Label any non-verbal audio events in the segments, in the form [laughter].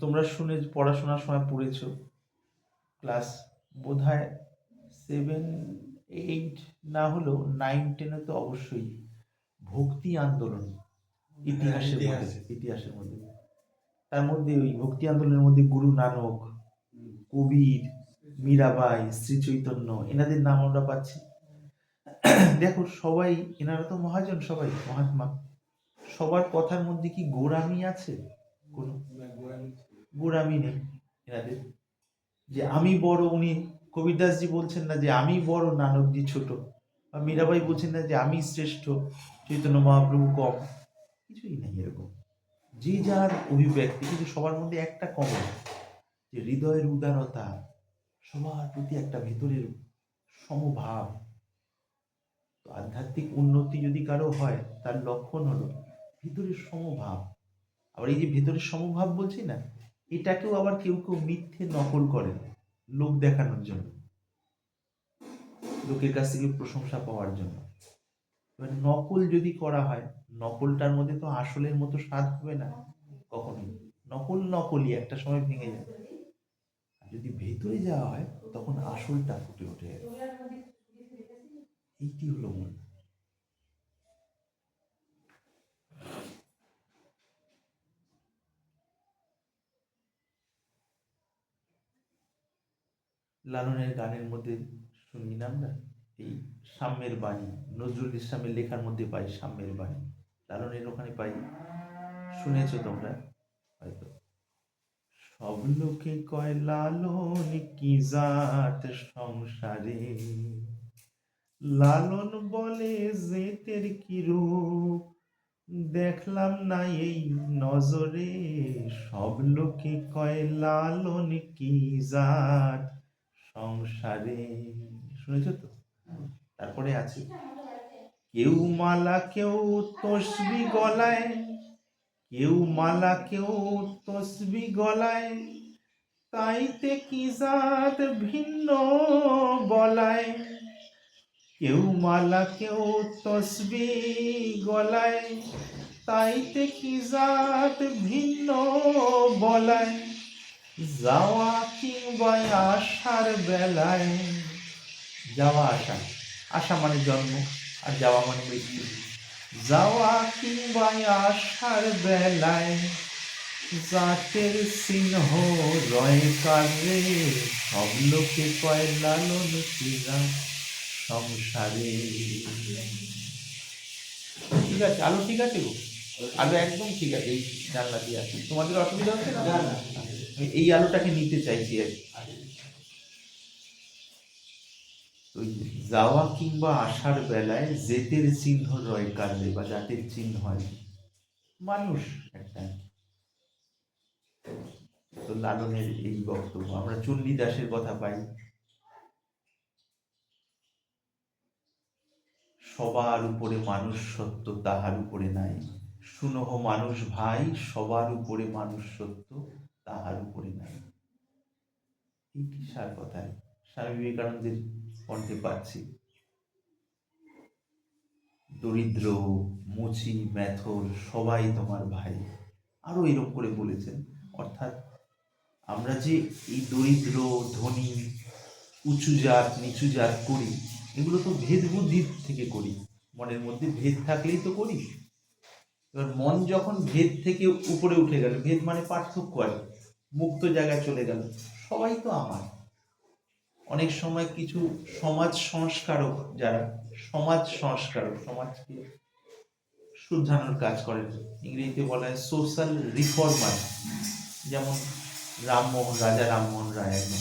তোমরা শুনে পড়াশোনার সময় পড়েছো। ক্লাস বোধ হয় সেভেন এইট না হলেও নাইন টেনে তো অবশ্যই ভক্তি আন্দোলন ইতিহাসের মধ্যে ইতিহাসে। ইতিহাসের মধ্যে। তার মধ্যে ওই ভক্তি আন্দোলনের মধ্যে গুরু নানক কবির মীরাবাই শ্রী চৈতন্য এনাদের নাম আমরা পাচ্ছি। দেখো সবাই এনারা তো মহাজন সবাই মহাত্মা। সবার কথার মধ্যে কি গোড়ামি আছে? কোনো? গোড়ামি নেই এনাদের। যে আমি বড়, উনি কবিদাসজি বলছেন না যে আমি বড়, নানকজি ছোট। বা মীরাবাই বলছেন না যে আমি শ্রেষ্ঠ, চৈতন্য মহাপ্রভু কম। কিছুই নেই এরকম। যে যার অভিব্যক্তি, কিন্তু সবার মধ্যে একটা কমন যে হৃদয়ের উদারতা, সবার প্রতি একটা ভেতরের সমভাব। তো আধ্যাত্মিক উন্নতি যদি কারও হয়, তার লক্ষণ হলো ভিতরের সমভাব। আবার এই যে ভিতরের সমভাব বলছি না এটাকেও আবার কেউ কেউ মিথ্যে নকল করে লোক দেখানোর জন্য। লোকের কাছ থেকে প্রশংসা পাওয়ার জন্য। এবার নকল যদি করা হয়, নকলটার মধ্যে তো আসলের মতো স্বাদ হবে না। কখনোই। নকল নকলই একটা সময় ভেঙে যাবে যদি ভেতরে যাওয়া হয়, তখন আসলটা ফুটে ওঠে। এইটি হলো মূল। লালনের গানের মধ্যে শুনি না আমরা? এই সাম্যের বাণী, নজরুল ইসলামের লেখার মধ্যে পাই সাম্যের বাণী। লালনের ওখানে পাই, শুনেছো তোমরা? হয়তো। সব লোকে কয়, লালন কি জাত সংসারে? লালন বলে জেতের কি রূপ? দেখলাম না এই নজরে। সব লোকে কয়, লালন কি জাত সংসারে। শুনেছো তো? তারপরে আছে। কেউ মালা কেউ তসবি গলায়। কেউ মালা কেউ তসবি গলায়। তাইতে কি জাত ভিন্ন বলায়। কেউ মালা কেউ তসবি গলায়। তাইতে কি জাত ভিন্ন বলায়। যাওয়া কিংবা আসার বেলায়, যাওয়া আসা আসা মানে জন্ম আর যাওয়া মানে মৃত্যু। যাওয়া কিংবা আসার বেলায় জাতের চিহ্ন রয় কারে সব লোকে কয়, লালন কিরা সংসারে ঠিক আছে, আলো ঠিক আছে গো? আলো একদম ঠিক আছে, এই জানলা দিয়ে আছে তোমাদের অসুবিধা হচ্ছে না। এই আলোটাকে নিতে চাইছি আর। যাওয়া কিংবা আসার বেলায় জেতের চিহ্ন রয় কাঁদলে বা জাতের চিহ্ন হয়। মানুষ একটা। তো লালনের এই বক্তব্য। আমরা চণ্ডীদাসের কথা পাই। সবার উপরে মানুষ সত্য, তাহার উপরে নাই। শুনহ মানুষ ভাই, সবার উপরে মানুষ সত্য। তাহার উপরে নাই। কি সার কথায় স্বামী বিবেকানন্দের কণ্ঠে পাচ্ছি। দরিদ্র, মুচি, ম্যাথর, সবাই তোমার ভাই। আরও এরকম করে বলেছেন। অর্থাৎ আমরা যে এই দরিদ্র, ধনী, উঁচু জাত, নিচু জাত করি, এগুলো তো ভেদ বুদ্ধির থেকে করি। মনের মধ্যে ভেদ থাকলেই তো করি। এবার মন যখন ভেদ থেকে উপরে উঠে গেল, ভেদ মানে পার্থক্য আর কি। মুক্ত জায়গায় চলে গেল। সবাই তো আমার। অনেক সময় কিছু সমাজ সংস্কারক যারা, সমাজ সংস্কারক, সমাজকে শুদ্ধানোর কাজ করেন। ইংরেজিতে বলা হয় সোশ্যাল রিফর্মার যেমন রামমোহন, রাজা রামমোহন রায় একজন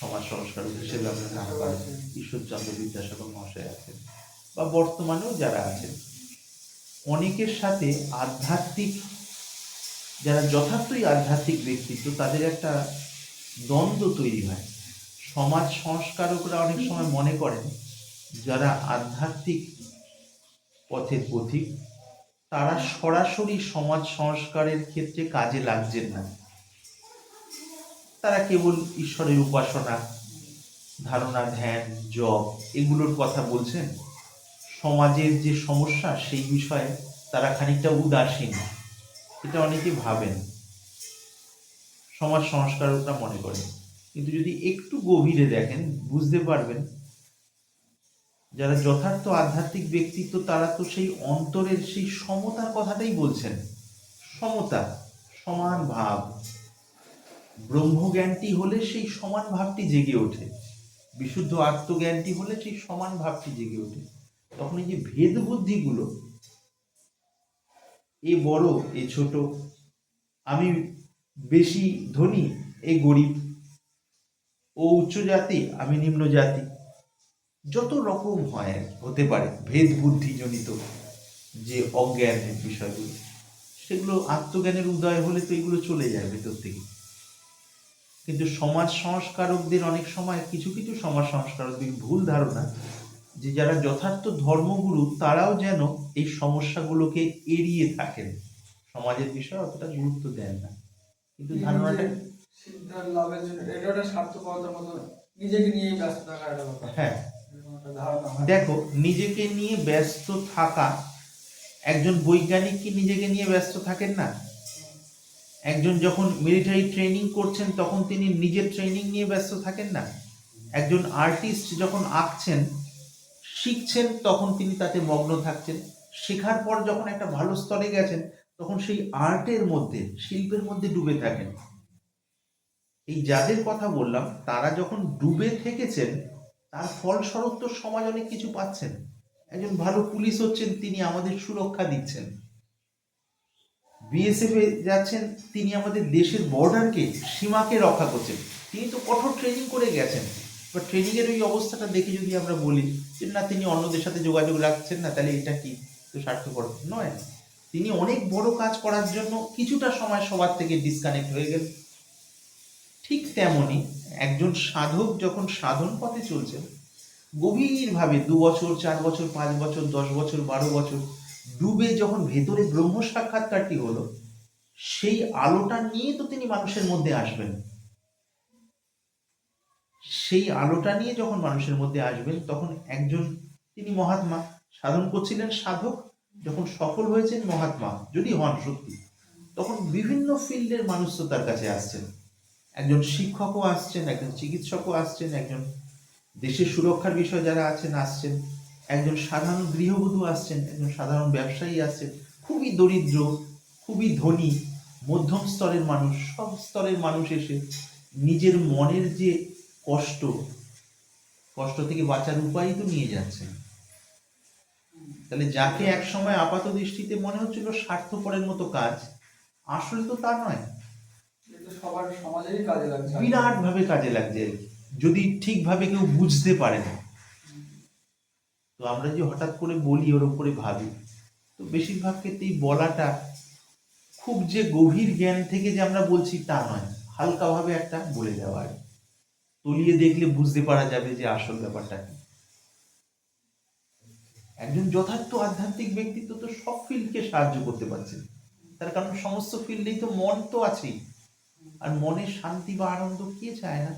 সমাজ সংস্কারক হিসেবে আমরা নাম পাই। ঈশ্বরচন্দ্র বিদ্যাসাগর মহাশয় আছেন বা বর্তমানেও যারা আছেন। অনেকের সাথে আধ্যাত্মিক যারা যথার্থই আধ্যাত্মিক ব্যক্তিত্ব, তাদের একটা দ্বন্দ্ব তৈরি হয়। সমাজ সংস্কারকরা অনেক সময় মনে করেন, যারা আধ্যাত্মিক পথের পথিক, তারা সরাসরি সমাজ সংস্কারের ক্ষেত্রে কাজে লাগছেন না। তারা কেবল ঈশ্বরের উপাসনা ধারণা ধ্যান, জপ এগুলোর কথা বলছেন। সমাজের যে সমস্যা, সেই বিষয়ে তারা খানিকটা উদাসীন। এটা অনেকে ভাবেন। সমাজ সংস্কারকরা মনে করেন। কিন্তু যদি একটু গভীরে দেখেন, বুঝতে পারবেন যারা যথার্থ আধ্যাত্মিক ব্যক্তিত্ব, তারা তো সেই অন্তরের সেই সমতার কথাটাই বলছেন। সমতা, সমান ভাব। ব্রহ্মজ্ঞানটি হলে সেই সমান ভাবটি জেগে ওঠে। বিশুদ্ধ আত্মজ্ঞানটি হলে সেই সমান ভাবটি জেগে ওঠে। তখন এই যে ভেদ বুদ্ধিগুলো এ বড়, এ ছোট, আমি বেশি ধনী, এ গরিব। ও উচ্চ জাতি, আমি নিম্ন জাতি। যত রকম হয়, হতে পারে, ভেদ বুদ্ধি জনিত যে অজ্ঞানের বিষয়গুলো, সেগুলো আত্মজ্ঞানের উদয় হলে তো এগুলো চলে যায় ভেতর থেকে। কিন্তু সমাজ সংস্কারকদের অনেক সময় কিছু কিছু সমাজ সংস্কারকদের ভুল ধারণা যে যারা যথার্থ ধর্মগুরু তারাও যেন এই সমস্যাগুলোকে এড়িয়ে থাকেন। সমাজের বিষয়ে অতটা গুরুত্ব দেন না। কিন্তু ধারণাটা সিদ্ধান্ত লাভের জন্য এটা একটা স্বার্থপরতার মতো নিজেকে নিয়েই ব্যস্ত থাকার ব্যাপার। এরকম একটা ধারণা হয়। দেখো নিজেকে নিয়ে ব্যস্ত থাকা একজন বৈজ্ঞানিক কি নিজেকে নিয়ে ব্যস্ত থাকেন না? একজন যখন মিলিটারি ট্রেনিং করছেন তখন তিনি নিজের ট্রেনিং নিয়ে ব্যস্ত থাকেন না? একজন আর্টিস্ট যখন আঁকছেন শিখছেন, তখন তিনি তাতে মগ্ন থাকছেন। শেখার পর যখন একটা ভালো স্তরে গেছেন, তখন সেই আর্টের মধ্যে, শিল্পের মধ্যে ডুবে থাকেন। এই যাদের কথা বললাম, তারা যখন ডুবে থেকেছেন, তার ফলস্বরূপ তো সমাজ অনেক কিছু পাচ্ছেন। একজন ভালো পুলিশ হচ্ছেন, তিনি আমাদের সুরক্ষা দিচ্ছেন। বিএসএফ এ যাচ্ছেন, তিনি আমাদের দেশের বর্ডারকে, সীমাকে রক্ষা করছেন। তিনি তো কঠোর ট্রেনিং করে গেছেন। বা ট্রেনিং এর ওই অবস্থাটা দেখে যদি আমরা বলি না, তিনি অন্যদের সাথে যোগাযোগ রাখছেন না, তাহলে এটা কি? তো স্বার্থপর নয়। তিনি অনেক বড় কাজ করার জন্য কিছুটা সময় সবার থেকে ডিসকানেক্ট হয়ে গেলেন। ঠিক তেমনি একজন সাধক যখন সাধন পথে চলছেন, গভীরভাবে দু বছর, চার বছর, পাঁচ বছর, দশ বছর, বারো বছর ডুবে যখন ভেতরে ব্রহ্ম সাক্ষাৎকারটি হলো, সেই আলোটা নিয়ে তো তিনি মানুষের মধ্যে আসবেন। সেই আলোটা নিয়ে যখন মানুষের মধ্যে আসবেন, তখন একজন তিনি মহাত্মা, সাধন করছিলেন সাধক, যখন সফল হয়েছেন মহাত্মা, যদি হন সত্যি, তখন বিভিন্ন ফিল্ডের মানুষ তো তার কাছে আসছেন। একজন শিক্ষকও আসছেন, একজন চিকিৎসকও আসছেন, একজন দেশের সুরক্ষার বিষয়ে যারা আছেন, আসছেন। একজন সাধারণ গৃহবধূ আসছেন, একজন সাধারণ ব্যবসায়ী আসছেন। খুবই দরিদ্র, খুবই ধনী, মধ্যম স্তরের মানুষ, সব স্তরের মানুষ এসে নিজের মনের যে কষ্ট কষ্ট থেকে বাঁচার উপায় তো নিয়ে যাচ্ছেন তাহলে যাকে এক সময় আপাত দৃষ্টিতে মনে হচ্ছিল স্বার্থপরের মতো কাজ আসলে তো তা নয়। সবার সমাজেরই কাজে লাগছে। বিরাট ভাবে কাজে লাগছে। আর কি। যদি ঠিকভাবে কেউ বুঝতে পারে না। তো আমরা যে হঠাৎ করে বলি ওর উপরে ভাবি তো বেশিরভাগ ক্ষেত্রেই বলাটা খুব যে গভীর জ্ঞান থেকে যে আমরা বলছি তা নয়। হালকাভাবে একটা বলে দেওয়া আর। তলিয়ে দেখলে বুঝতে পারা যাবে যে আসল ব্যাপারটা কি। একজন যথার্থ আধ্যাত্মিক ব্যক্তিত্ব তো সব ফিল্ডকে সাহায্য করতে পারছে। তার কারণ সমস্ত ফিল্ডেই তো মন তো আছেই। আর মনের শান্তি বা আনন্দ কে চায় না?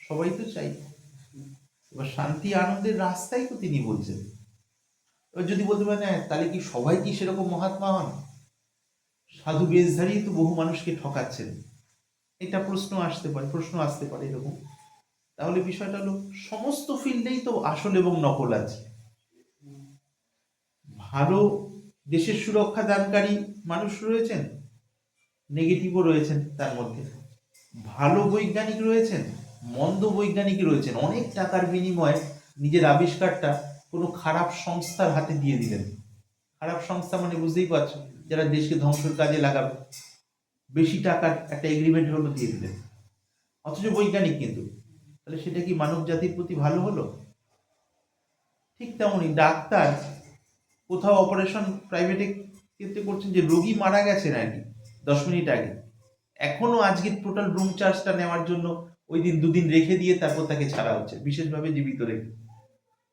সবাই তো চাই এবার শান্তি আনন্দের রাস্তাই তো তিনি বলছেন। এবার যদি বলতে পারেন "হ্যাঁ, তাহলে কি সবাই কি সেরকম মহাত্মা হন? সাধু বেশধারী তো বহু মানুষকে ঠকাচ্ছেন। এটা প্রশ্ন আসতে পারে প্রশ্ন আসতে পারে এরকম। তাহলে বিষয়টা হলো, সমস্ত ফিল্ডেই তো আসল এবং নকল আছে। ভালো দেশের সুরক্ষা দানকারী মানুষ রয়েছেন নেগেটিভও রয়েছেন তার মধ্যে। ভালো বৈজ্ঞানিক রয়েছেন, মন্দ বৈজ্ঞানিক রয়েছেন। অনেক টাকার বিনিময়ে নিজের আবিষ্কারটা কোনো খারাপ সংস্থার হাতে দিয়ে দিলেন। খারাপ সংস্থা মানে বুঝতেই পারছ, যারা দেশকে ধ্বংসের কাজে লাগাবে। বেশি টাকার একটা এগ্রিমেন্ট হলো দিয়ে দিলেন। অথচ বৈজ্ঞানিক কিন্তু। তাহলে সেটা কি মানব জাতির প্রতি ভালো হলো? ঠিক তেমনই ডাক্তার কোথাও অপারেশন প্রাইভেটে ক্ষেত্রে করছেন যে রোগী মারা গেছে নাকি দশ মিনিট আগে। এখনও আজকে টোটাল রুম চার্জটা নেওয়ার জন্য ওই দিন দুদিন রেখে দিয়ে তারপর তাকে ছাড়া হচ্ছে, বিশেষভাবে জীবিত রেখে।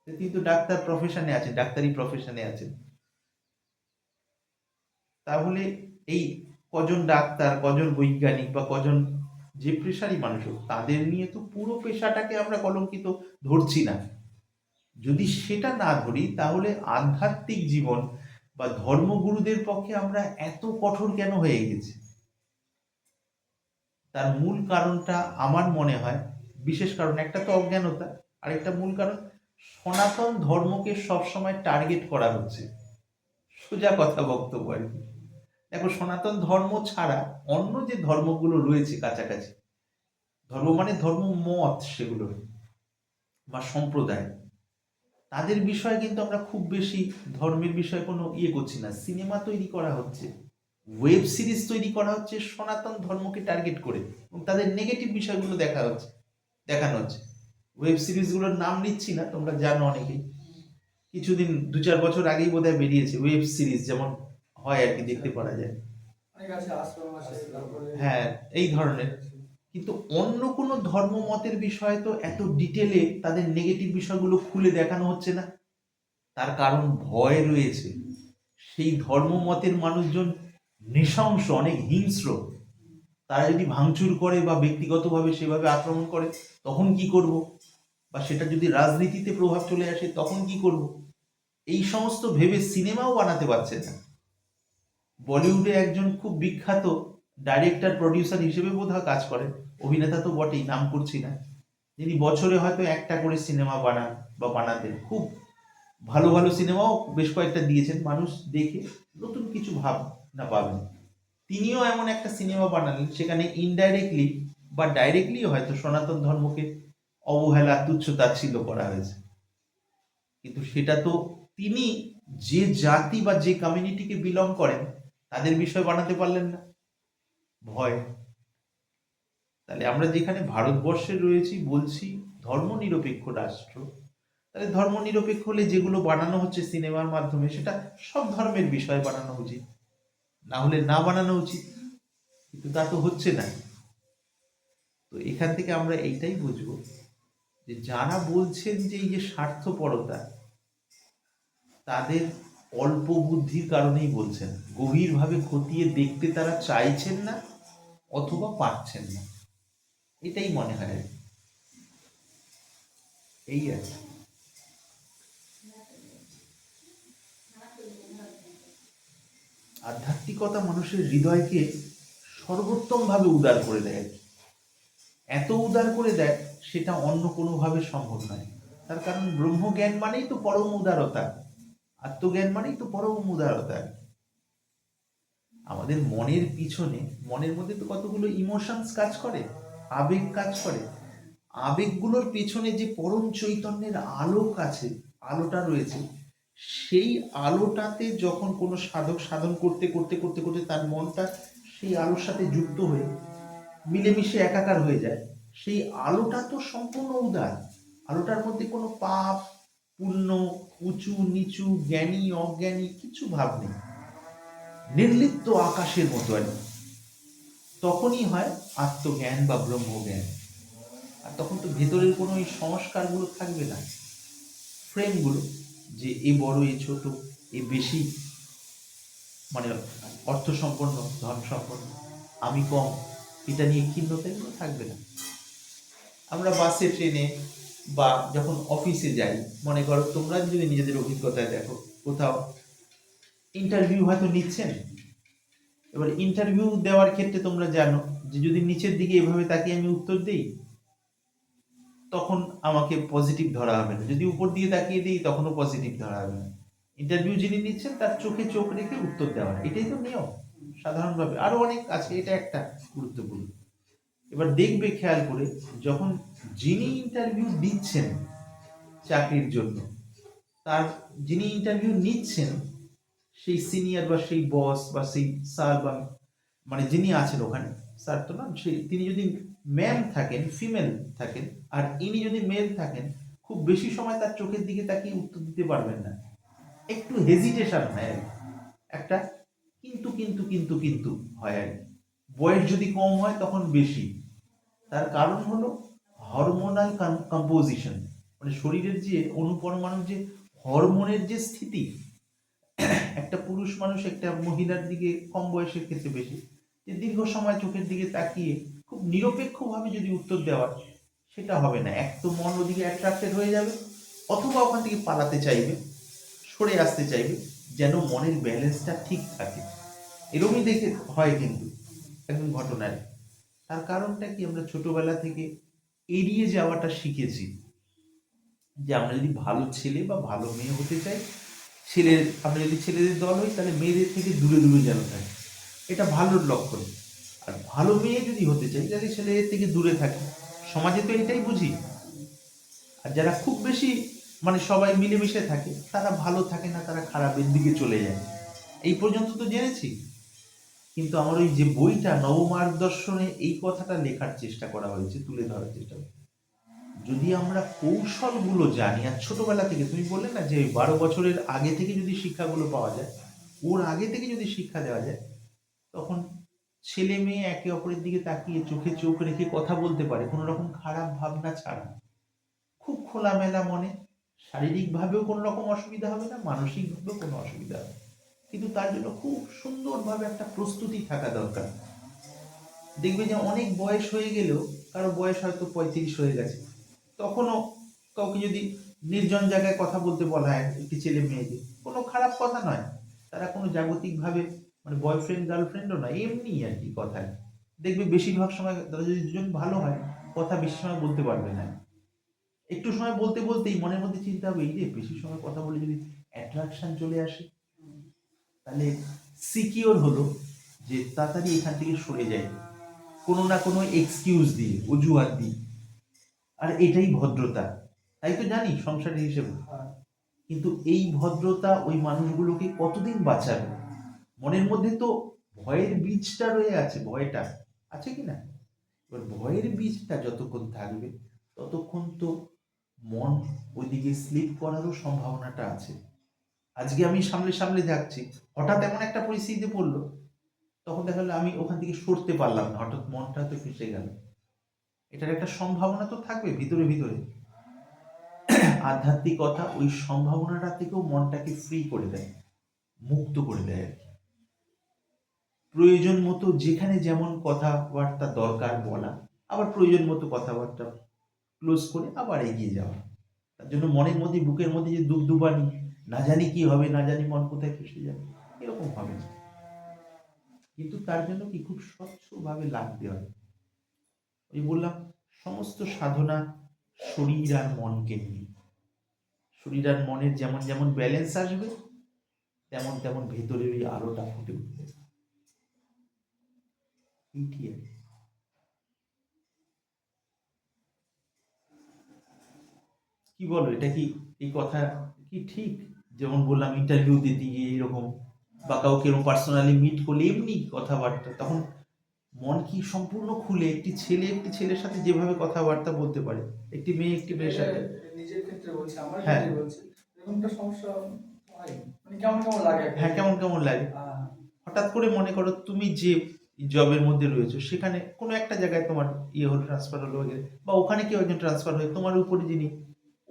তো কিন্তু ডাক্তার প্রফেশনে আছেন, ডাক্তারি প্রফেশনে আছেন। তাহলে এই কজন ডাক্তার, কজন বৈজ্ঞানিক বা কজন যে পেশারই মানুষ তাদের নিয়ে তো পুরো পেশাটাকে আমরা কলঙ্কিত ধরছি না। যদি সেটা না ধরি, তাহলে আধ্যাত্মিক জীবন বা ধর্মগুরুদের পক্ষে আমরা এত কঠোর কেন হয়ে গেছি? তার মূল কারণটা আমার মনে হয়, বিশেষ কারণ একটা তো অজ্ঞানতা, আরেকটা মূল কারণ সনাতন ধর্মকে সবসময় টার্গেট করা হচ্ছে। সোজা কথা বক্তব্য আর কি। দেখো, সনাতন ধর্ম ছাড়া অন্য যে ধর্মগুলো রয়েছে কাছাকাছি, ধর্ম মানে ধর্ম মত সেগুলো বা সম্প্রদায়। তাদের বিষয়ে কিন্তু আমরা খুব বেশি ধর্মের বিষয়ে কোনো ইয়ে করছি না। সিনেমা তৈরি করা হচ্ছে, ওয়েব সিরিজ তৈরি করা হচ্ছে, সনাতন ধর্মকে টার্গেট করে এবং তাদের নেগেটিভ বিষয়গুলো দেখা হচ্ছে, দেখানো হচ্ছে। ওয়েব সিরিজগুলোর নাম নিচ্ছি না, তোমরা জানো অনেকেই। কিছুদিন দু চার বছর আগেই বোধহয় বেরিয়েছে ওয়েব সিরিজ, যেমন হয় আর কি, দেখতে পারা যায়। হ্যাঁ এই ধরনের। কিন্তু অন্য কোনো ধর্ম মতের বিষয়ে তো এত ডিটেলে তাদের নেগেটিভ বিষয়গুলো খুলে দেখানো হচ্ছে না। তার কারণ ভয় রয়েছে। সেই ধর্ম মতের মানুষজন নৃশংস, অনেক হিংস্র। তারা যদি ভাঙচুর করে বা ব্যক্তিগতভাবে সেভাবে আক্রমণ করে, তখন কি করব? বা সেটা যদি রাজনীতিতে প্রভাব চলে আসে, তখন কি করব? এই সমস্ত ভেবে সিনেমাও বানাতে পারছে না। বলিউডে একজন খুব বিখ্যাত ডাইরেক্টর প্রডিউসার হিসেবে বোধহয় কাজ করেন। অভিনেতা তো বটেই, নাম করছি না। যিনি বছরে হয়তো একটা করে সিনেমা বানান বা বানাতেন, খুব ভালো ভালো সিনেমাও বেশ কয়েকটা দিয়েছেন। মানুষ দেখে নতুন কিছু ভাবনা পাবেন। তিনিও এমন একটা সিনেমা বানালেন, সেখানে ইনডাইরেক্টলি বা ডাইরেক্টলি হয়তো সনাতন ধর্মকে অবহেলা, তুচ্ছ তাচ্ছিল্য করা হয়েছে। কিন্তু সেটা তো তিনি যে জাতি বা যে কমিউনিটিকে বিলং করেন তাদের বিষয় বানাতে পারলেন না। ভয়। তাহলে আমরা যেখানে ভারতবর্ষে রয়েছি বলছি ধর্মনিরপেক্ষ রাষ্ট্র। তাহলে ধর্মনিরপেক্ষ হলে যেগুলো বানানো হচ্ছে সিনেমার মাধ্যমে, সেটা সব ধর্মের বিষয় বানানো উচিত। না হলে না বানানো উচিত। কিন্তু তা তো হচ্ছে না। তো এখান থেকে আমরা এইটাই বুঝব যে যারা বলছেন যে এই যে স্বার্থপরতা, তাদের অল্প বুদ্ধির কারণেই বলছেন, গভীরভাবে খতিয়ে দেখতে তারা চাইছেন না অথবা পারছেন না এটাই মনে হয়। এই কি। আধ্যাত্মিকতা মানুষের হৃদয়কে সর্বোত্তমভাবে উদার করে দেয়। এত উদার করে দেয়, সেটা অন্য কোনোভাবে সম্ভব নয় তার কারণ ব্রহ্মজ্ঞান মানেই তো পরম উদারতা আত্মজ্ঞান মানেই তো পরম উদারতা। আমাদের মনের পিছনে, মনের মধ্যে তো কতগুলো ইমোশনস কাজ করে, আবেগ কাজ করে। আবেগগুলোর পেছনে যে পরম চৈতন্যের আলোক আছে, আলোটা রয়েছে, সেই আলোটাতে যখন কোনো সাধক সাধন করতে করতে করতে করতে তার মনটা সেই আলোর সাথে যুক্ত হয়ে, মিলেমিশে একাকার হয়ে যায়, সেই আলোটা তো সম্পূর্ণ উদার। আলোটার মধ্যে কোনো পাপ পুণ্য উঁচু, নিচু, জ্ঞানী, অজ্ঞানী, কিছু ভাব নেই। নির্লিপ্ত আকাশের মতো আর। তখনই হয় আত্মজ্ঞান বা ব্রহ্মজ্ঞান। আর তখন তো ভেতরের কোনো এই সংস্কারগুলো থাকবে না। ফ্রেমগুলো যে এ বড়, এ ছোট, এ বেশি মানে অর্থ সম্পন্ন ধন সম্পন্ন আমি কম, এটা নিয়ে ক্ষীণতা এগুলো থাকবে না। আমরা বাসে, ট্রেনে বা যখন অফিসে যাই, মনে করো তোমরা যদি নিজেদের অভিজ্ঞতায় দেখো, কোথাও ইন্টারভিউ হয়তো নিচ্ছেন। এবার ইন্টারভিউ দেওয়ার ক্ষেত্রে তোমরা জানো যে যদি নিচের দিকে এভাবে তাকিয়ে আমি উত্তর দিই, তখন আমাকে পজিটিভ ধরা হবে না। যদি উপর দিয়ে তাকিয়ে দিই, তখনও পজিটিভ ধরা হবে না। ইন্টারভিউ যিনি নিচ্ছেন, তার চোখে চোখ রেখে উত্তর দেওয়া এটাই তো নিয়ম, সাধারণভাবে। আরও অনেক আছে, এটা একটা গুরুত্বপূর্ণ। এবার দেখবে, খেয়াল করে যখন যিনি ইন্টারভিউ দিচ্ছেন চাকরির জন্য, তার যিনি ইন্টারভিউ নিচ্ছেন, সেই সিনিয়র বা সেই বস বা সেই স্যার বা মানে যিনি আছেন ওখানে স্যার তো না সেই তিনি যদি ম্যাম থাকেন ফিমেল থাকেন, আর ইনি যদি মেল থাকেন, খুব বেশি সময় তার চোখের দিকে তাকিয়ে উত্তর দিতে পারবেন না একটু হেজিটেশন হয় আর। একটা কিন্তু কিন্তু কিন্তু কিন্তু হয় আর। বয়স যদি কম হয়, তখন বেশি তার কারণ হলো হরমোনাল কম্পোজিশন মানে শরীরের যে অনুপরমাণুর যে হরমোনের যে স্থিতি, একটা পুরুষ মানুষ একটা মহিলার দিকে কম বয়সের ক্ষেত্রে বেশি, যে দীর্ঘ সময় চোখের দিকে তাকিয়ে খুব নিরপেক্ষভাবে যদি উত্তর দেওয়া সেটা হবে না। এক তো মন ওদিকে অ্যাট্রাক্টেড হয়ে যাবে, অথবা ওখান থেকে পালাতে চাইবে, সরে আসতে চাইবে, যেন মনের ব্যালেন্সটা ঠিক থাকে। এরকমই দেখে হয় কিন্তু একদম ঘটনায়। তার কারণটা কি? আমরা ছোটবেলা থেকে এড়িয়ে যাওয়াটা শিখেছি। যে আমরা যদি ভালো ছেলে বা ভালো মেয়ে হতে চাই, ছেলের, আমরা যদি ছেলেদের দল হই, তাহলে মেয়েদের থেকে দূরে দূরে যেন থাকে। এটা ভালোর লক্ষণ। আর ভালো মেয়ে যদি হতে চাই, তাহলে ছেলেদের থেকে দূরে থাকে। সমাজে তো এটাই বুঝি। আর যারা খুব বেশি মানে সবাই মিলেমিশে থাকে, তারা ভালো থাকে না, তারা খারাপের দিকে চলে যায়। এই পর্যন্ত তো জেনেছি। কিন্তু আমার ওই যে বইটা নবমার্গদর্শনে এই কথাটা লেখার চেষ্টা করা হয়েছে, তুলে ধরার চেষ্টা যদি আমরা কৌশলগুলো জানি, আর ছোটবেলা থেকে তুমি বললে না যে বারো বছরের আগে থেকে যদি শিক্ষাগুলো পাওয়া যায়, ওর আগে থেকে যদি শিক্ষা দেওয়া যায়, তখন ছেলে মেয়ে একে অপরের দিকে তাকিয়ে চোখে চোখ রেখে কথা বলতে পারে, কোনো রকম খারাপ ভাবনা ছাড়া খুব খোলামেলা মনে, শারীরিকভাবেও কোনো রকম অসুবিধা হবে না, মানসিকভাবেও কোনো অসুবিধা হবে। কিন্তু তার জন্য খুব সুন্দরভাবে একটা প্রস্তুতি থাকা দরকার। দেখবে যে অনেক বয়স হয়ে গেলেও কারও বয়স হয়তো পঁয়ত্রিশ হয়ে গেছে। তখনও কাউকে যদি নির্জন জায়গায় কথা বলতে বলা হয় একটি ছেলে মেয়েকে, কোনো খারাপ কথা নয়। তারা কোনো জাগতিকভাবে মানে বয়ফ্রেন্ড গার্লফ্রেন্ডও নয়, এমনি আর কি কথায়। দেখবে বেশিরভাগ সময় তারা যদি দুজন ভালো হয়, কথা বেশি সময় বলতে পারবে না। একটু সময় বলতে বলতেই মনের মধ্যে চিন্তা হবে, এই যে বেশি সময় কথা বলে যদি অ্যাট্রাকশন চলে আসে তাহলে সিকিওর হলো যে তাড়াতাড়ি এখান থেকে সরে যায়। কোনো না কোনো এক্সকিউজ দিয়ে অজুহাত দিয়ে। আর এটাই ভদ্রতা। তাই তো জানি সংসারের হিসেবে। হ্যাঁ। কিন্তু এই ভদ্রতা ওই মানুষগুলোকে কতদিন বাঁচাবে? মনের মধ্যে তো ভয়ের বীজটা রয়ে আছে ভয়টা। আছে কি না? এবার ভয়ের বীজটা যতক্ষণ থাকবে ততক্ষণ তো মন ওইদিকে স্লিপ করারও সম্ভাবনাটা আছে। আজকে আমি সামনে সামনে যাচ্ছি। হঠাৎ এমন একটা পরিস্থিতিতে পড়ল। তখন দেখা গেলো আমি ওখান থেকে সরতে পারলাম না। হঠাৎ মনটা তো ফেসে গেল। এটার একটা সম্ভাবনা তো থাকবে ভিতরে ভিতরে। আধ্যাত্মিকতা ওই সম্ভাবনাটা থেকেও মনটাকে ফ্রি করে দেয়, মুক্ত করে দেয় আর কি। প্রয়োজন মতো যেখানে যেমন কথাবার্তা দরকার বলা, আবার প্রয়োজন মতো কথাবার্তা ক্লোজ করে আবার এগিয়ে যাওয়া। তার জন্য মনের মধ্যে, বুকের মধ্যে যে দুব দুবানি না জানি কি হবে, না জানি মন কোথায় ফেসে যাবে, এরকম হবে না। কিন্তু তার জন্য কি খুব স্বচ্ছভাবে লাগতে হয় ওই বললাম, সমস্ত সাধনা শরীর আর মনকে নিয়ে। শরীর আর মনের যেমন যেমন ব্যালেন্স আসবে, তেমন তেমন ভেতরে ওই আলোটা ফুটে উঠবে। কি বলো, এটা কি এই কথা কি ঠিক? যেমন বললাম ইন্টারভিউ দিতে গিয়ে এরকম বা কাউকে এরকম পার্সোনালি মিট করলে এমনি কথাবার্তা তখন মন কি সম্পূর্ণ খুলে একটি ছেলে একটি ছেলের সাথে যেভাবে কথাবার্তা বলতে পারে একটি মেয়ে একটি মেয়ের সাথে। নিজের ক্ষেত্রে বলছি আমার হ্যাঁ। বলছি এরকমটা সমস্যা হয় মানে কেমন কেমন লাগে হ্যাঁ কেমন কেমন লাগে? হঠাৎ করে মনে করো তুমি যে জবের মধ্যে রয়েছো সেখানে কোনো একটা জায়গায় তোমার ইয়ে হলো ট্রান্সফার হলো গেলে বা ওখানে কেউ একজন ট্রান্সফার হয়ে তোমার উপরে যিনি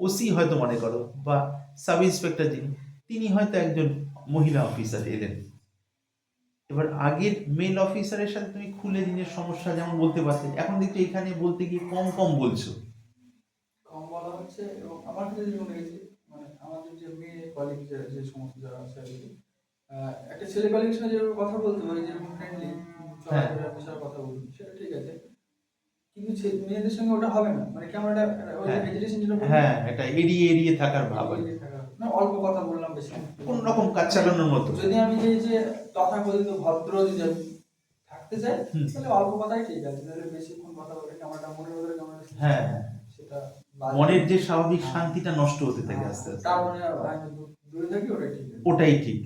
ওসি হয়তো মনে করো বা সাব ইন্সপেক্টর যিনি তিনি হয়তো একজন মহিলা অফিসার এলেন। এবার আগের মেল অফিসারের সাথে তুমি খুলে দিনের সমস্যা যেমন বলতে পারতে এখন দেখছ এখানে বলতে গিয়ে কম কম বলছো। কম বলা হচ্ছে এবং আমার যেরকম দেখেছি মানে আমাদের যে মেয়ে কলিগ যে সমস্ত যারা আছে আর কি, একটা ছেলে কলিগের সাথে যেরকম কথা বলতে পারি যেরকম ফ্রেন্ডলি হ্যাঁ। কথা সেটা ঠিক আছে। কিন্তু মেয়েদের সঙ্গে ওটা হবে না। মানে কেমন একটা হ্যাঁ। হেজিটেশন যেটা হ্যাঁ এড়িয়ে এড়িয়ে থাকার ভাব। না অল্প কথা বললাম বেশি কোন রকম কাজ চালানোর মতো। যদি আমি এই যে তথাকথিত ভদ্র যদি থাকতে চাই তাহলে অল্প কথাই ঠিক আছে। তাহলে বেশিক্ষণ কথা বলে কেমনটা মনের ভিতরে কেমন একটা হ্যাঁ হ্যাঁ। সেটা মনের যে স্বাভাবিক শান্তিটা নষ্ট হতে থাকে আস্তে আস্তে। তার মানে দূরে থাকি ওটাই ঠিক ওটাই ঠিক।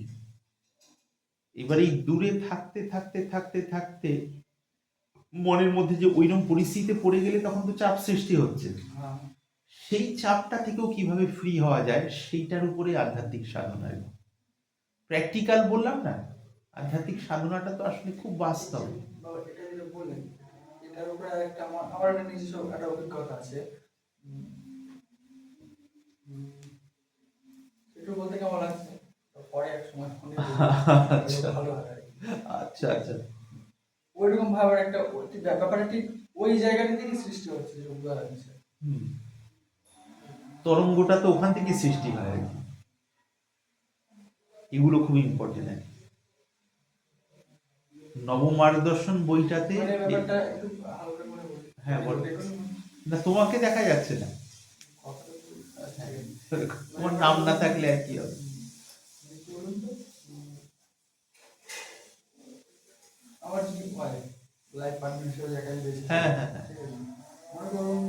এবার এই দূরে থাকতে থাকতে থাকতে থাকতে মনের মধ্যে যে ওইরকম পরিস্থিতিতে পড়ে গেলে তখন তো চাপ সৃষ্টি হচ্ছে। হ্যাঁ। সেই চাপটা থেকেও কীভাবে ফ্রি হওয়া যায় সেইটার উপরে আধ্যাত্মিক সাধনা প্র্যাকটিক্যাল বললাম না আধ্যাত্মিক সাধনাটা তো আসলে খুব বাস্তব। এটা যেটা বললেন এটার উপরে একটা আমার আমার একটা নিজস্ব একটা অভিজ্ঞতা আছে। একটু বলতে কেমন লাগছে? পরে এক সময় ফোনে [laughs] আচ্ছা। আচ্ছা আচ্ছা। ওইরকম ভাবে একটা ওই ঠিক ওই জায়গাটা থেকে সৃষ্টি হচ্ছে। তরঙ্গটা তো ওখান থেকে সৃষ্টি হয় আর কি এগুলো খুব ইম্পর্টেন্ট আর। নবমার্গদর্শন বইটাতে মানে হ্যাঁ, বলো। না তোমাকে দেখা যাচ্ছে না। তোমার নাম না থাকলে আর কি হবে মানে কি হয় লাইফ পার্টনার হিসেবে আমি হ্যাঁ, হ্যাঁ, হ্যাঁ। মনে করুন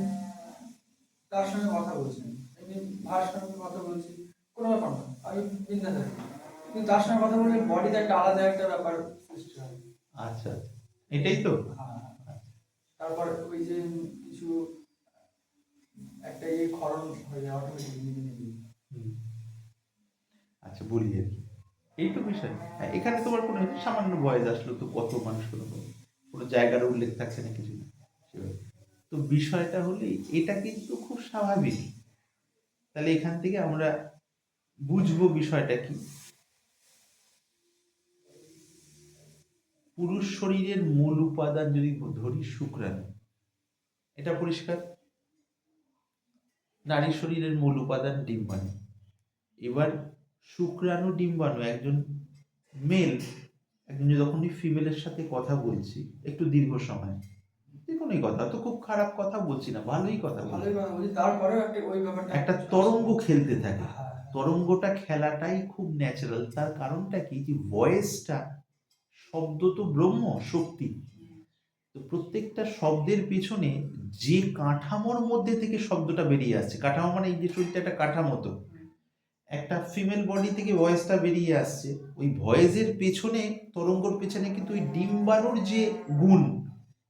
তার সঙ্গে কথা বলছেন এমনি ভাইয়ের সঙ্গে কথা বলছি কোনো ব্যাপার না আমি চিন্তা থাকি কিন্তু তার সঙ্গে কথা বললে বডিতে একটা আলাদা একটা ব্যাপার সৃষ্টি হয়। আচ্ছা আচ্ছা। এটাই তো। হ্যাঁ, হ্যাঁ। তারপর ওই যে কিছু একটা ইয়ে খরণ হয়ে যায় অটোমেটিক হুম। আচ্ছা বলি আর কি। এই তো বিষয় এখানে তোমার কোনো সামান্য ভয়েস আসলো তো কত মানুষ কোনো কোনো জায়গার উল্লেখ থাকছে না কিছু না তো বিষয়টা হলে এটা কিন্তু খুব স্বাভাবিক। তাহলে এখান থেকে আমরা বুঝব বিষয়টা কি? পুরুষ শরীরের মূল উপাদান যদি ধরি শুক্রাণু, এটা পরিষ্কার? নারী শরীরের মূল উপাদান ডিম্বাণু। এবার শুক্রাণু ডিম্বাণু একজন মেল একজন যখনই ফিমেলের সাথে কথা বলছি একটু দীর্ঘ সময় যে কোনোই কথা তো খুব খারাপ কথা বলছি না ভালোই কথা বলছি। ভালোই কথা বলছি তারপরেও একটা ওই ব্যাপারটা একটা তরঙ্গ খেলতে থাকে। হ্যাঁ তরঙ্গটা খেলাটাই খুব ন্যাচারাল তার কারণটা কি? যে ভয়েসটা শব্দ তো ব্রহ্ম শক্তি। তো প্রত্যেকটা শব্দের পিছনে যে কাঠামোর মধ্যে থেকে শব্দটা বেরিয়ে আসছে কাঠামো মানে এই যে শরীরটা একটা কাঠামো তো। একটা ফিমেল বডি থেকে ভয়েসটা বেরিয়ে আসছে। ওই ভয়েসের পেছনে, তরঙ্গর পেছনে কিন্তু ওই ডিম্বাণুর যে গুণ,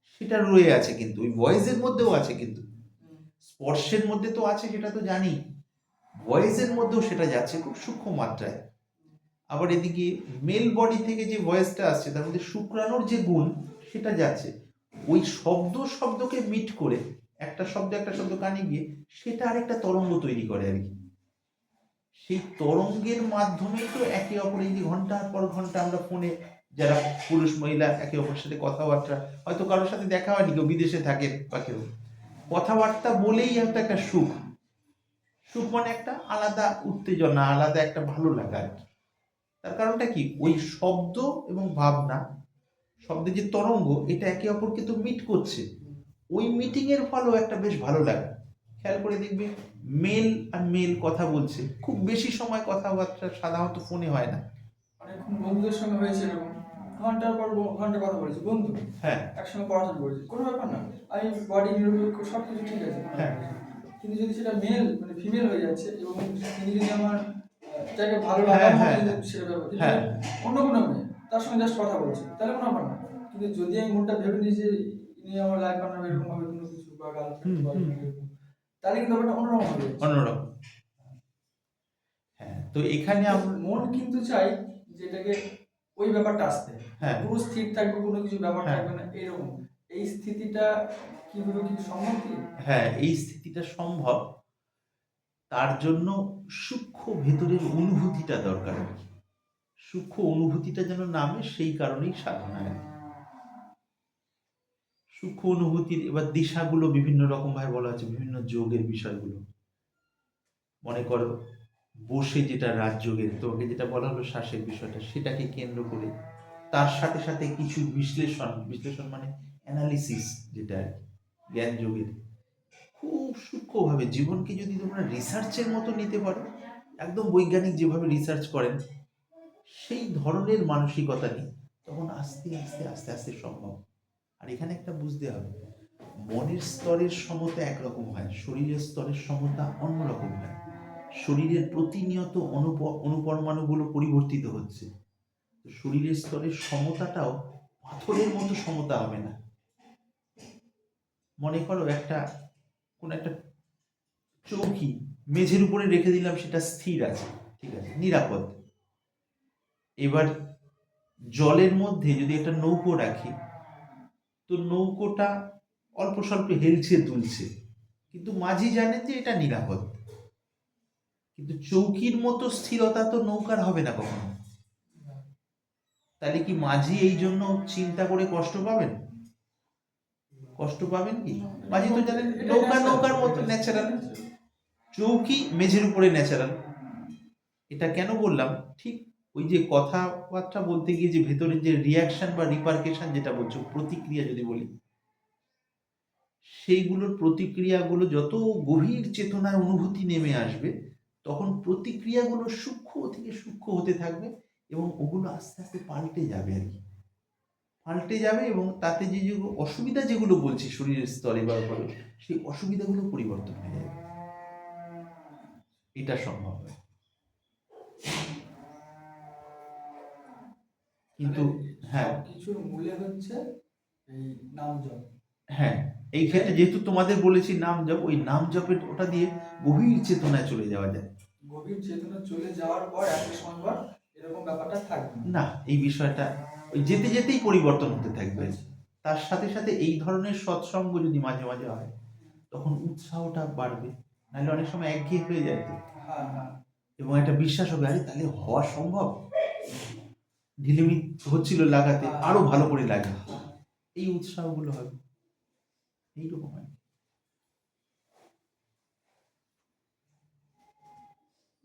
সেটা রয়ে আছে কিন্তু। ওই ভয়েসের মধ্যেও আছে কিন্তু। স্পর্শের মধ্যে তো আছে, সেটা তো জানি। ভয়েসের মধ্যেও সেটা যাচ্ছে খুব সূক্ষ্ম মাত্রায়। আবার এদিকে মেল বডি থেকে যে ভয়েসটা আসছে, তার মধ্যে শুক্রাণুর যে গুণ, সেটা যাচ্ছে। ওই শব্দ শব্দকে মিট করে, একটা শব্দ একটা শব্দ কানে গিয়ে, সেটা আরেকটা তরঙ্গ তৈরি করে আর কি। সেই তরঙ্গের মাধ্যমেই তো একে অপরের যে ঘণ্টার পর ঘণ্টা আমরা ফোনে যারা পুরুষ, মহিলা একে অপরের সাথে কথাবার্তা, হয়তো কারোর সাথে দেখা হয়নি, কেউ বিদেশে থাকেন বা কেউ। কথাবার্তা বলেই একটা একটা সুখ। সুখ মানে একটা আলাদা উত্তেজনা, আলাদা একটা ভালো লাগা আর কি। তার কারণটা কি? ওই শব্দ এবং ভাবনা, শব্দের যে তরঙ্গ, এটা একে অপরকে তো মিট করছে। ওই মিটিং এর ফলেও একটা বেশ ভালো লাগা। খেয়াল করে দেখবে মেল আর মেল কথা বলছে খুব বেশি সময় কথাবার্তা সাধারণত ফোনে হয় না অনেকক্ষণ বন্ধুদের সঙ্গে হয়েছে এরকম ঘণ্টার পর ব- ঘণ্টা কথা বলেছি বন্ধু হ্যাঁ একসঙ্গে পড়াশোনা করেছি কোনো ব্যাপার না আমি বডি নিরপেক্ষ সব কিছু ঠিক আছে হ্যাঁ। কিন্তু যদি সেটা মেল মানে ফিমেল হয়ে যাচ্ছে এবং তিনি যদি আমার যাকে ভালো হ্যাঁ, লাগা হ্যাঁ। সেটা ব্যাপার হ্যাঁ। অন্য কোনো মেয়ে তার সঙ্গে জাস্ট কথা বলছি তাহলে কোনো ব্যাপার না কিন্তু যদি আমি মনটা ভেবে নিই যে ইনি আমার লাইফ পার্টনার এরকম ভাবে কোনো কিছু বা গার্লফ্রেন্ড হুম। তাহলে কিন্তু ব্যাপারটা অন্যরকম হয়ে যাচ্ছে। অন্যরকম। হ্যাঁ তো এখানে আমরা মন কিন্তু চাই যেটাকে ওই ব্যাপারটা আসতে। হ্যাঁ। পুরো স্থির থাকবে কোনো কিছু ব্যাপার হ্যাঁ। থাকবে না এরকম এই স্থিতিটা কি হলো কি সম্ভব কি? হ্যাঁ এই স্থিতিটা সম্ভব তার জন্য সূক্ষ্ম ভেতরের অনুভূতিটা দরকার। আর কি সূক্ষ্ম অনুভূতিটা যেন নামে সেই কারণেই সাধনা আর কি। সূক্ষ্ম অনুভূতির এবার দিশাগুলো বিভিন্ন রকম ভাবে বলা আছে বিভিন্ন যোগের বিষয়গুলো। মনে করো, বসে যেটা রাজযোগের তোমাকে যেটা বলা হলো শ্বাসের বিষয়টা, সেটাকে কেন্দ্র করে তার সাথে সাথে কিছু বিশ্লেষণ বিশ্লেষণ মানে অ্যানালিসিস যেটা আর জ্ঞান যোগের। খুব সূক্ষ্মভাবে জীবনকে যদি তোমরা রিসার্চের মতো নিতে পারো, একদম বৈজ্ঞানিক যেভাবে রিসার্চ করেন, সেই ধরনের মানসিকতা নিয়ে তখন আস্তে আস্তে আস্তে আস্তে সম্ভব। আর এখানে একটা বুঝতে হবে, মনের স্তরের সমতা একরকম হয়, শরীরের স্তরের সমতা অন্যরকম হয়। শরীরের প্রতিনিয়ত অনুপ, অনুপরমাণুগুলো পরিবর্তিত হচ্ছে। শরীরের স্তরের সমতাটাও পাথরের মতো সমতা হবে না। মনে করো একটা, কোন একটা চৌকি মেঝের উপরে রেখে দিলাম, সেটা স্থির আছে, ঠিক আছে, নিরাপদ। এবার জলের মধ্যে যদি একটা নৌকো রাখি তো নৌকোটা অল্প স্বল্প হেলছে দুলছে। কিন্তু মাঝি জানেন যে এটা নিরাপদ। কিন্তু চৌকির মতো স্থিরতা তো নৌকার হবে না কখনো। তাহলে কি মাঝি এই জন্য চিন্তা করে কষ্ট পাবেন? কষ্ট পাবেন কি? মাঝি তো জানেন নৌকা নৌকার মতো ন্যাচারাল চৌকি মেঝের উপরে ন্যাচারাল এটা কেন বললাম? ঠিক ওই যে কথাবার্তা বলতে গিয়ে যে ভেতরের যে রিয়াকশন বা রিপার্কেশন যেটা বলছো, প্রতিক্রিয়া যদি বলি, সেইগুলোর প্রতিক্রিয়াগুলো যত গভীর চেতনায় অনুভূতি নেমে আসবে, তখন প্রতিক্রিয়াগুলো সূক্ষ্ম থেকে সূক্ষ্ম হতে থাকবে এবং ওগুলো আস্তে আস্তে পাল্টে যাবে আর কি। পাল্টে যাবে এবং তাতে যে যেগুলো অসুবিধা যেগুলো বলছি শরীরের স্তরে বা সেই অসুবিধাগুলো পরিবর্তন হয়ে যাবে। এটা সম্ভব হয় কিন্তু হ্যাঁ। কিছুর মূলে হচ্ছে এই নাম জপ হ্যাঁ এই ক্ষেত্রে যেহেতু তোমাদের বলেছি নাম জপ ওই নাম জপের ওটা দিয়ে গভীর চেতনায় চলে যাওয়া যায়। গভীর চেতনা চলে যাওয়ার পর একই সঙ্গে এরকম ব্যাপারটা থাকবে না। এই বিষয়টা ওই যেতে যেতেই পরিবর্তন হতে থাকবে। তার সাথে সাথে এই ধরনের সৎসঙ্গ যদি মাঝে মাঝে হয় তখন উৎসাহটা বাড়বে। নাহলে অনেক সময় একঘেয়ে হয়ে যায় তো। হ্যাঁ হ্যাঁ। এবং একটা বিশ্বাস হবে আরে তাহলে হওয়া সম্ভব? ঢিলিমি হচ্ছিল লাগাতে আরও ভালো করে লাগে। এই উৎসাহগুলো হবে। এইরকম হয়